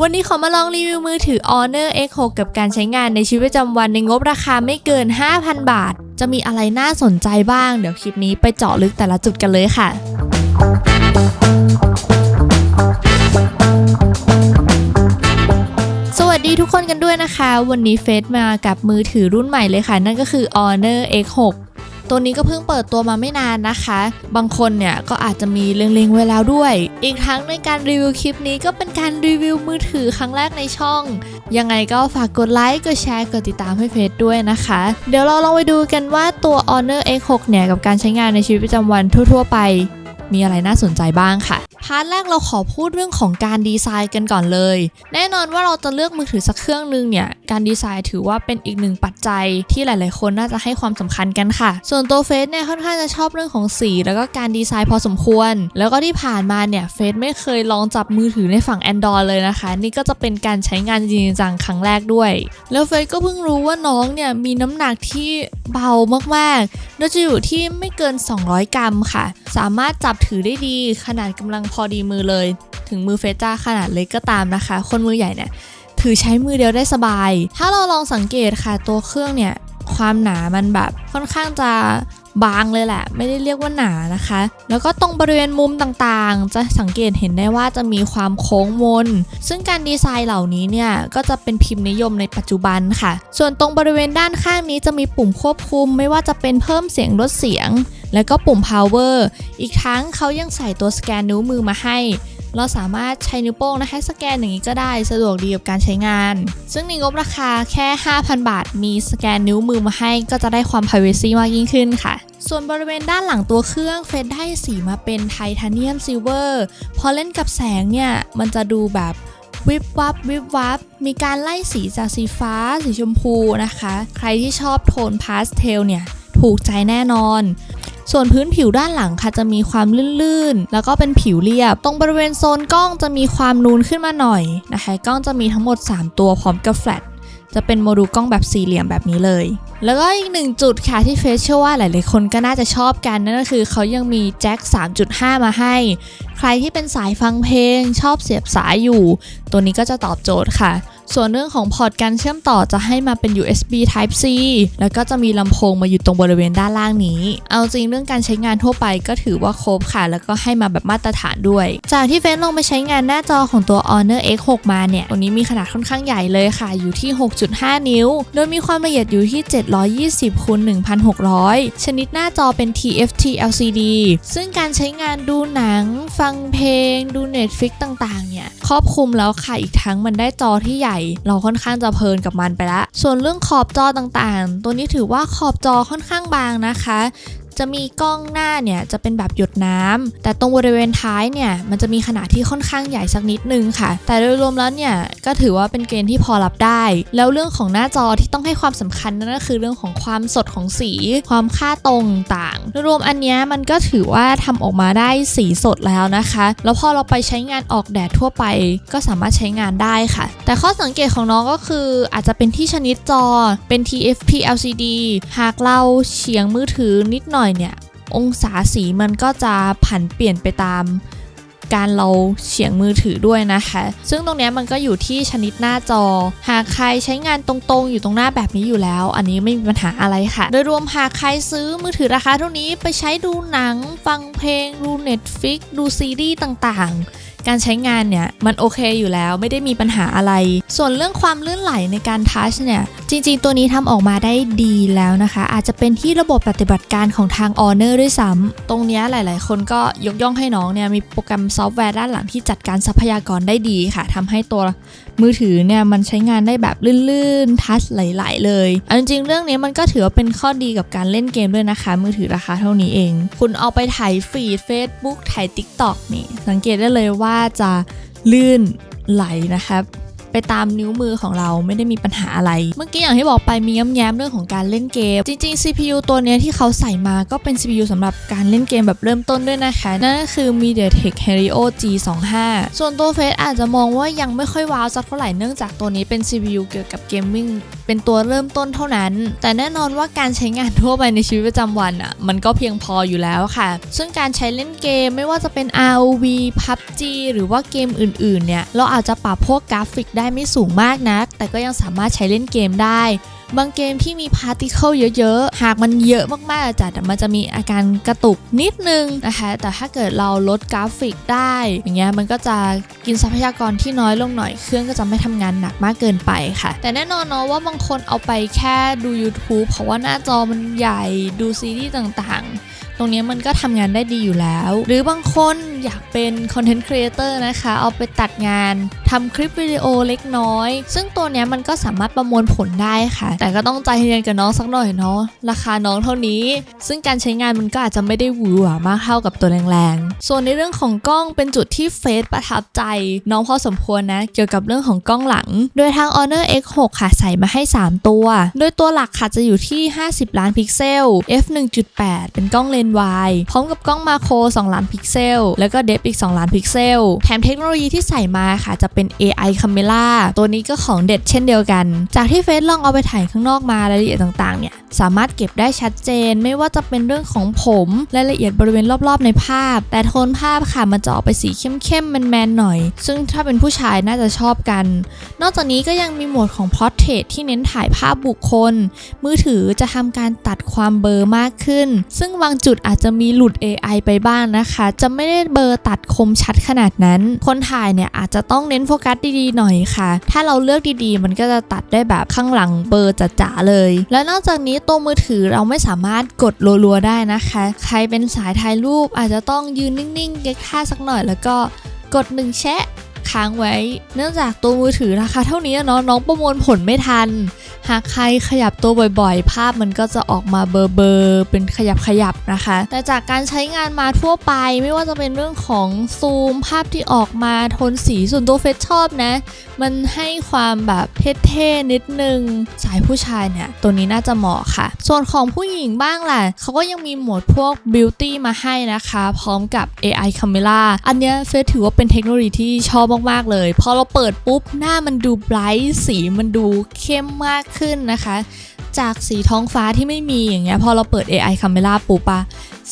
วันนี้ขอมาลองรีวิวมือถือ Honor X6 กับการใช้งานในชีวิตประจำวันในงบราคาไม่เกิน 5,000 บาท จะมีอะไรน่าสนใจบ้าง เดี๋ยวคลิปนี้ไปเจาะลึกแต่ละจุดกันเลยค่ะ สวัสดีทุกคนกันด้วยนะคะ วันนี้เฟซมากับมือถือรุ่นใหม่เลยค่ะ นั่นก็คือ Honor X6 ตัวนี้ก็เพิ่งเปิดตัวมาไม่นานนะคะ บางคนเนี่ยก็อาจจะมีเล็งๆไว้แล้วด้วย อีกทั้งในการรีวิวคลิปนี้ก็เป็นการรีวิวมือถือครั้งแรกในช่อง ยังไงก็ฝากกดไลค์ กดแชร์ กดติดตามให้เพจด้วยนะคะ เดี๋ยวเราลองไปดูกันว่าตัว Honor X6 เนี่ยกับการใช้งานในชีวิตประจำวันทั่ว ๆ ไป มีอะไรน่าสนใจบ้างค่ะ พาร์ทแรกเราขอพูดเรื่องของการดีไซน์กันก่อนเลย แน่นอนว่าเราจะเลือกมือถือสักเครื่องนึงเนี่ย การดีไซน์ถือว่าเป็นอีกหนึ่งปัจจัยที่หลายๆ คนน่าจะให้ความสำคัญกันค่ะ ส่วนตัวเฟสเนี่ยค่อนข้างจะชอบเรื่องของสี แล้วก็การดีไซน์พอสมควร แล้วก็ที่ผ่านมาเนี่ยเฟสไม่เคยลองจับมือถือในฝั่ง Android เลยนะคะ นี่ก็จะเป็นการใช้งานจริงจังครั้งแรกด้วย แล้วเฟสก็เพิ่งรู้ว่าน้องเนี่ยมีน้ำหนักที่เบามากๆโดยจะอยู่ที่ไม่เกิน 200 กรัมค่ะ สามารถจับถือได้ดีขนาดกำลังพอดีมือเลย ถึงมือเฟจ้าขนาดเล็กก็ตามนะคะ คนมือใหญ่เนี่ยถือใช้มือเดียวได้สบาย ถ้าเราลองสังเกตค่ะตัวเครื่องเนี่ยความหนามันแบบค่อนข้างจะบางเลยแหละ ไม่ได้เรียกว่าหนานะคะ แล้วก็ตรงบริเวณมุมต่างๆ จะสังเกตเห็นได้ว่าจะมีความโค้งมน ซึ่งการดีไซน์เหล่านี้เนี่ย ก็จะเป็นพิมพ์นิยมในปัจจุบันค่ะ ส่วนตรงบริเวณด้านข้างนี้จะมีปุ่มควบคุม ไม่ว่าจะเป็นเพิ่มเสียงลดเสียง แล้วก็ปุ่ม power อีกทั้งเขายังใส่ตัวสแกนนิ้วมือมาให้ เราสามารถใช้นิ้วโป้งนะคะสแกนอย่างนี้ก็ได้สะดวกดีกับการใช้งาน ซึ่งในงบราคาแค่ 5,000 บาท มีสแกนนิ้วมือมาให้ ก็จะได้ความ privacy มากยิ่งขึ้นค่ะส่วนบริเวณด้านหลังตัวเครื่องเฟซได้สีมาเป็นไทเทเนียมซิลเวอร์พอเล่นกับแสงเนี่ย มันจะดูแบบวิบวับวิบวับ มีการไล่สีจากสีฟ้า สีชมพูนะคะ ใครที่ชอบโทนพาสเทลเนี่ย ถูกใจแน่นอน ส่วนพื้นผิวด้านหลังค่ะจะมีความลื่นๆ แล้วก็เป็นผิวเรียบ ตรงบริเวณโซนกล้องจะมีความนูนขึ้นมาหน่อยนะคะกล้องจะมีทั้งหมด 3 ตัวพร้อมกับแฟลชจะเป็นโมดูลกล้องแบบสี่เหลี่ยมแบบนี้เลย แล้วก็อีกหนึ่งจุดค่ะที่เฟซเชื่อว่าหลายๆ คนก็น่าจะชอบกันนั่นก็คือเขายังมีแจ็ค 3.5 มาให้ ใครที่เป็นสายฟังเพลงชอบเสียบสายอยู่ ตัวนี้ก็จะตอบโจทย์ค่ะ ส่วนเรื่องของพอร์ตการเชื่อมต่อจะให้มาเป็น USB Type C แล้วก็จะมีลำโพงมาอยู่ตรงบริเวณด้านล่างนี้ เอาจริงเรื่องการใช้งานทั่วไปก็ถือว่าครบค่ะ แล้วก็ให้มาแบบมาตรฐานด้วย จากที่เฟซลงไปใช้งานหน้าจอของตัว Honor X6 มาเนี่ย ตัวนี้มีขนาดค่อนข้างใหญ่เลยค่ะ อยู่ที่ 6.5 นิ้ว โดยมีความละเอียดอยู่ที่ 720คูณ1,600 ชนิดหน้าจอเป็น TFT LCD ซึ่งการใช้งานดูหนัง ฟังเพลง ดู Netflix ต่างๆ เนี่ย ครอบคลุมแล้วค่ะ อีกทั้งมันได้จอที่ใหญ่เราค่อนข้างจะเพลินกับมันไปละ ส่วนเรื่องขอบจอต่างๆ ตัวนี้ถือว่าขอบจอค่อนข้างบางนะคะ จะมีกล้องหน้าเนี่ยจะเป็นแบบหยดน้ำแต่ตรงบริเวณท้ายเนี่ยมันจะมีขนาดที่ค่อนข้างใหญ่สักนิดนึงค่ะ แต่โดยรวมแล้วเนี่ยก็ถือว่าเป็นเกณฑ์ที่พอรับได้ แล้วเรื่องของหน้าจอที่ต้องให้ความสำคัญนั่นก็คือเรื่องของความสดของสี ความค่าตรงต่างโดยรวมอันนี้มันก็ถือว่าทำออกมาได้สีสดแล้วนะคะ แล้วพอเราไปใช้งานออกแดดทั่วไป ก็สามารถใช้งานได้ค่ะ แต่ข้อสังเกตของน้องก็คืออาจจะเป็นที่ชนิดจอเป็น TFT LCD หากเราเฉียงมือถือนิดหน่อยเนี่ยองศาสีมันก็จะผันเปลี่ยนไปตามการเราเฉียงมือถือด้วยนะคะ ซึ่งตรงนี้มันก็อยู่ที่ชนิดหน้าจอ หากใครใช้งานตรงๆ อยู่ตรงหน้าแบบนี้อยู่แล้ว อันนี้ไม่มีปัญหาอะไรค่ะ โดยรวมหากใครซื้อมือถือราคาเท่านี้ไปใช้ดูหนัง ฟังเพลง ดู Netflix ดูซีรีส์ต่างๆ การใช้งานเนี่ย มันโอเคอยู่แล้วไม่ได้มีปัญหาอะไร ส่วนเรื่องความลื่นไหลในการทัชเนี่ย จริงๆ ตัวนี้ทำออกมาได้ดีแล้วนะคะ อาจจะเป็นที่ระบบปฏิบัติการของทาง Honor ด้วยซ้ำตรงนี้หลายๆ คนก็ยกย่องให้น้องเนี่ยมีโปรแกรมซอฟต์แวร์ด้านหลังที่จัดการทรัพยากรได้ดีค่ะทำให้ตัวมือถือเนี่ยมันใช้งานได้แบบลื่นๆ ทัชไหลๆเลยเอาจริงๆเรื่องนี้มันก็ถือว่าเป็นข้อดีกับการเล่นเกมด้วยนะคะ มือถือราคาเท่านี้เอง คุณเอาไปถ่ายฟีด Facebook ถ่าย TikTok นี่ สังเกตได้เลยว่าจะลื่นไหลนะครับ ไปตามนิ้วมือของเราไม่ได้มีปัญหาอะไร เมื่อกี้อย่างที่บอกไปมีย้ำแย้มเรื่องของการเล่นเกม จริง ๆ CPU ตัวนี้ที่เขาใส่มาก็เป็น CPU สำหรับการเล่นเกมแบบเริ่มต้นด้วยนะคะ นั่นก็คือ MediaTek Helio G25 ส่วนตัวเฟสอาจจะมองว่ายังไม่ค่อยว้าวสักเท่าไหร่เนื่องจากตัวนี้เป็น CPU เกี่ยวกับเกมมิ่งเป็นตัวเริ่มต้นเท่านั้น แต่แน่นอนว่าการใช้งานทั่วไปในชีวิตประจำวันอะ่ะมันก็เพียงพออยู่แล้วค่ะ ซึ่งการใช้เล่นเกมไม่ว่าจะเป็น ROV PUBG หรือว่าเกมอื่นๆเนี่ยเราอาจจะปรับพวกกราฟิกได้ไม่สูงมากนัก แต่ก็ยังสามารถใช้เล่นเกมได้ บางเกมที่มีพาร์ติเคิลเยอะๆ หากมันเยอะมากๆจัดมันจะมีอาการกระตุกนิดนึงนะคะ แต่ถ้าเกิดเราลดกราฟิกได้ อย่างเงี้ยมันก็จะกินทรัพยากรที่น้อยลงหน่อย เครื่องก็จะไม่ทำงานหนักมากเกินไปค่ะ แต่แน่นอนเนาะว่าบางคนเอาไปแค่ดู YouTube เพราะว่าหน้าจอมันใหญ่ดูซีรีส์ต่างๆ ตรงนี้มันก็ทำงานได้ดีอยู่แล้ว หรือบางคนอยากเป็นคอนเทนต์ครีเอเตอร์นะคะ เอาไปตัดงาน ทำคลิปวิดีโอเล็กน้อย ซึ่งตัวเนี้ยมันก็สามารถประมวลผลได้ค่ะ แต่ก็ต้องใจเย็นกับน้องสักหน่อยเนาะราคาน้องเท่านี้ ซึ่งการใช้งานมันก็อาจจะไม่ได้หวือหวามากเท่ากับตัวแรงๆ ส่วนในเรื่องของกล้องเป็นจุดที่เฟซประทับใจ น้องพอสมควรนะ เกี่ยวกับเรื่องของกล้องหลัง โดยทาง Honor X6 ค่ะใส่มาให้ 3 ตัว โดยตัวหลักค่ะจะอยู่ที่ 50 ล้านพิกเซล f 1.8 เป็นกล้องเลนส์วายพร้อมกับกล้องมาโคร 2 ล้านพิกเซล แล้วก็เดฟอีก 2 ล้านพิกเซล แถมเทคโนโลยีที่ใส่มาค่ะจะเป็น AI Camera ตัวนี้ก็ของเด็ดเช่นเดียวกัน จากที่เฟซลองเอาไปถ่ายข้างนอกมารายละเอียดต่างๆเนี่ยสามารถเก็บได้ชัดเจน ไม่ว่าจะเป็นเรื่องของผมรายละเอียดบริเวณรอบๆในภาพ แต่โทนภาพค่ะมันจะออกไปสีเข้มๆแมนๆหน่อย ซึ่งถ้าเป็นผู้ชายน่าจะชอบกัน นอกจากนี้ก็ยังมีโหมดของ Portrait ที่เน้นถ่ายภาพบุคคล มือถือจะทำการตัดความเบลอมากขึ้น ซึ่งบางจุดอาจจะมีหลุด AI ไปบ้างนะคะ จะไม่ได้เบลอตัดคมชัดขนาดนั้น คนถ่ายเนี่ยอาจจะต้องเน้นโฟฟกัสดีๆหน่อยค่ะ ถ้าเราเลือกดีๆ มันก็จะตัดได้แบบข้างหลังเบอร์จ๋าๆเลย แล้วนอกจากนี้ตัวมือถือเราไม่สามารถกดรัวๆได้นะคะ ใครเป็นสายถ่ายรูปอาจจะต้องยืนนิ่งๆเก๊กท่าสักหน่อยแล้วก็กดหนึ่งแชะ ค้างไว้ เนื่องจากตัวมือถือราคาเท่านี้เนาะน้องประมวลผลไม่ทัน หากใครขยับตัวบ่อยๆ ภาพมันก็จะออกมาเบลอๆเป็นขยับขยับๆนะคะ แต่จากการใช้งานมาทั่วไปไม่ว่าจะเป็นเรื่องของซูมภาพที่ออกมาโทนสีส่วนตัวเฟซชอบนะ มันให้ความแบบเท่ๆนิดนึงสายผู้ชายเนี่ยตัวนี้น่าจะเหมาะค่ะ ส่วนของผู้หญิงบ้างแหละเขาก็ยังมีโหมดพวก beauty มาให้นะคะ พร้อมกับ AI camera อันเนี้ยเฟซถือว่าเป็นเทคโนโลยีที่ชอบมากๆเลย พอเราเปิดปุ๊บหน้ามันดูไบรท์สีมันดูเข้มมากขึ้นนะคะ จากสีท้องฟ้าที่ไม่มีอย่างเงี้ยพอเราเปิด AI camera ปุ๊บปะ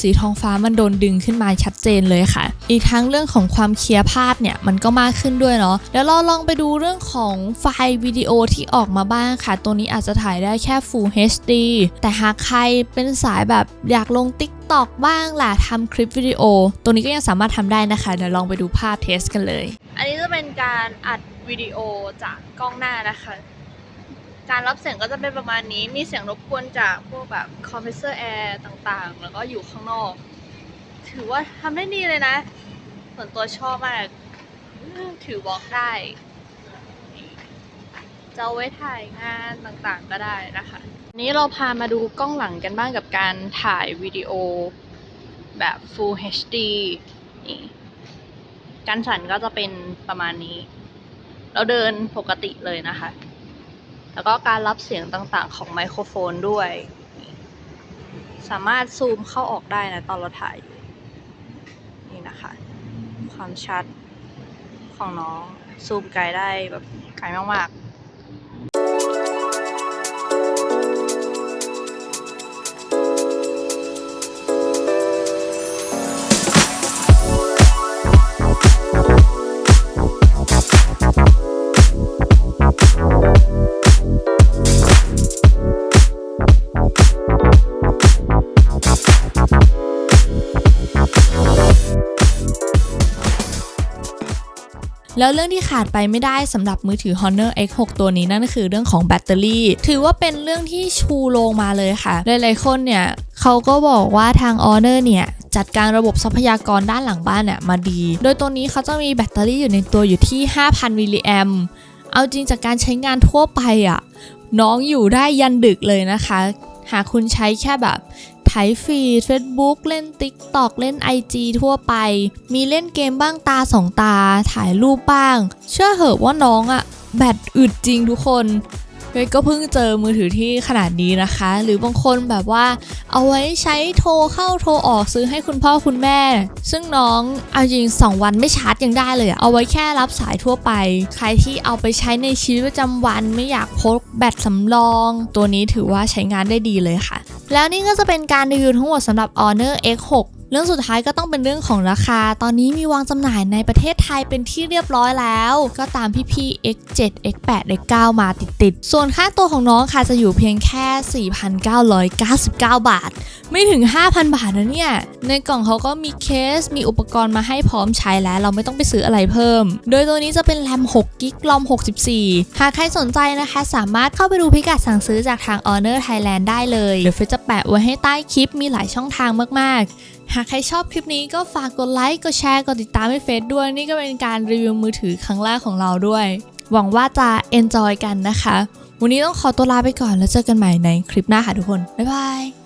สีทองฟ้ามันโดนดึงขึ้นมาชัดเจนเลยค่ะ อีกทั้งเรื่องของความเคลียร์ภาพเนี่ยมันก็มากขึ้นด้วยเนาะเดี๋ยวเราลองไปดูเรื่องของไฟล์วิดีโอที่ออกมาบ้างค่ะ ตัวนี้อาจจะถ่ายได้แค่ Full HD แต่หากใครเป็นสายแบบอยากลง TikTok บ้างล่ะทำคลิปวิดีโอ ตัวนี้ก็ยังสามารถทำได้นะคะ เดี๋ยวลองไปดูภาพเทสกันเลย อันนี้จะเป็นการอัดวิดีโอจากกล้องหน้านะคะ การรับเสียงก็จะเป็นประมาณนี้ มีเสียงรบกวนจากพวกแบบคอมเพรสเซอร์แอร์ต่างๆ แล้วก็อยู่ข้างนอก ถือว่าทำได้ดีเลยนะ ส่วนตัวชอบมาก ถือบล็อกได้ จะเอาไว้ถ่ายงานต่างๆก็ได้นะคะ นี้เราพามาดูกล้องหลังกันบ้างกับการถ่ายวิดีโอแบบ Full HD นี่การสั่นก็จะเป็นประมาณนี้ เราเดินปกติเลยนะคะ แล้วก็การรับเสียงต่างๆ ของไมโครโฟนด้วย สามารถซูมเข้าออกได้นะตอนเราถ่าย นี่นะคะ ความชัดของน้องซูมไกลได้แบบไกลมากๆ แล้วเรื่องที่ขาดไปไม่ได้สำหรับมือถือ Honor X6 ตัวนี้นั่นก็คือเรื่องของแบตเตอรี่ ถือว่าเป็นเรื่องที่ชูโรงมาเลยค่ะ หลายๆคนเนี่ยเขาก็บอกว่าทาง Honor เนี่ยจัดการระบบทรัพยากรด้านหลังบ้านเนี่ยมาดี โดยตัวนี้เขาจะมีแบตเตอรี่อยู่ในตัวอยู่ที่ 5,000มิลลิแอมเอาจริงจากการใช้งานทั่วไปอะ่ะน้องอยู่ได้ยันดึกเลยนะคะ หากคุณใช้แค่แบบ ไถฟีด Facebook เล่น TikTok เล่น IG ทั่วไป มีเล่นเกมบ้างตาสองตา ถ่ายรูปบ้าง เชื่อเหอะว่าน้องอะแบตอึดจริงทุกคนเก็เพิ่งเจอมือถือที่ขนาดนี้นะคะ หรือบางคนแบบว่า เอาไว้ใช้โทรเข้าโทรออกซื้อให้คุณพ่อคุณแม่ ซึ่งน้องเอาจริง 2 วันไม่ชาร์จยังได้เลยอะเอาไว้แค่รับสายทั่วไป ใครที่เอาไปใช้ในชีวิตประจำวันไม่อยากพกแบตสำรอง ตัวนี้ถือว่าใช้งานได้ดีเลยค่ะ แล้วนี่ก็จะเป็นการรีวิวทั้งหมดสำหรับ Honor X6 เรื่องสุดท้ายก็ต้องเป็นเรื่องของราคา ตอนนี้มีวางจำหน่ายในประเทศไทยเป็นที่เรียบร้อยแล้ว ก็ตามพี่ๆ X7 X8 X9 มาติดๆ ส่วนค่าตัวของน้องค่ะจะอยู่เพียงแค่ 4,999 บาท ไม่ถึง 5,000 บาทนะเนี่ย ในกล่องเขาก็มีเคส มีอุปกรณ์มาให้พร้อมใช้แล้ว เราไม่ต้องไปซื้ออะไรเพิ่ม โดยตัวนี้จะเป็นแรม6กิกลอม 64 หากใครสนใจนะคะ สามารถเข้าไปดูพิกัดสั่งซื้อจากทาง Honor Thailand ได้เลย เดี๋ยวเฟจะแปะไว้ให้ใต้คลิปมีหลายช่องทางมากๆ หากใครชอบคลิปนี้ก็ฝากกดไลค์กดแชร์กดติดตามให้เฟซด้วย นี่ก็เป็นการรีวิวมือถือครั้งแรกของเราด้วย หวังว่าจะ enjoy กันนะคะ วันนี้ต้องขอตัวลาไปก่อนแล้วเจอกันใหม่ในคลิปหน้าค่ะทุกคน บ๊ายบาย